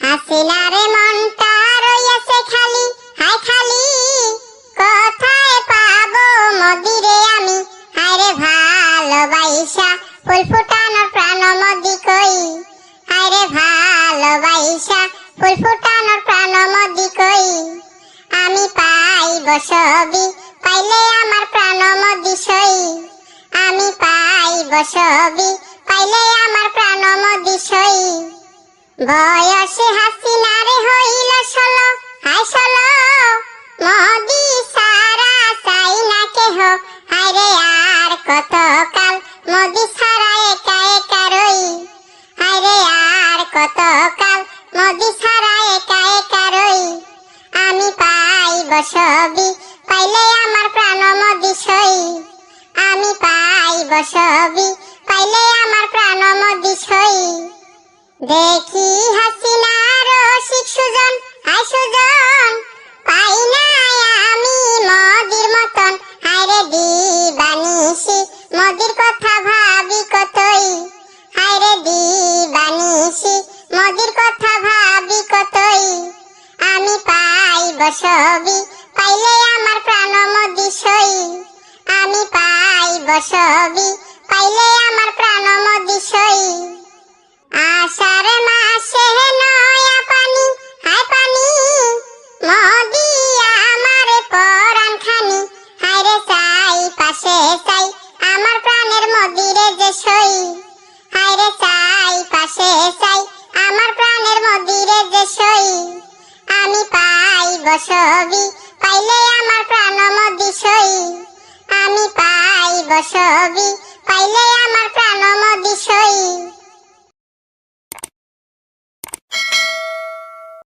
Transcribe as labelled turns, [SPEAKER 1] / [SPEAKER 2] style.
[SPEAKER 1] হাসিনারে মনটা রইয়াছে খালি হাই খালি, কোথায় পাবো মদিরে আমি? হায়রে ভালোবাইসা, ফুল ফুটানোর প্রাণ মদি কই? হায়রে ভালোবাইসা, ফুল ফুটানোর প্রাণ মদি কই? আমি পাইব সবই, পাইলে আমার প্রাণ মদি সই। আমি পাইব সবই পাইলে আমার প্রাণ মদি সই বয়সে হাসিনারে হইল ষোলো। হাই ষোলো, মোদি সারা চাই না কেহ। হায়রে আর কত কাল মোদি সারা একা একা রই। হায়রে আর কত কাল মোদি সারা একা একা রই। আমি পাইব সবই পাইলে আমার আমি পাইব সবই পাইলে আমার প্রাণ দেখি হাসিনা রসিক সুজন হাই সুজন, পাই না আমি মদির মতন। হায়রে দিবানিসি মদির কথা ভাবি কতই? হায়রে দিবানিসি মদির কথা ভাবি কতই? আমি পাইব সবই পাইলে আমার প্রাণ মদি সই আমি পাইব সবই পাইলে আমার প্রাণ মদি সই আষাঢ় মাসে নয়া পানি, হায় পানি, মোদি আমার পরাণ খানি। হায়রে চাই, পাশে চাই, আমার প্রাণের মদিরে যে সই। হায়রে চাই, পাশে চাই, আমার প্রাণের মদিরে যে সই। আমি পাইব সবই, পাইলে আমার প্রাণ মদি সই আমি পাইব সবই পাইলে আমার প্রাণ মদি সই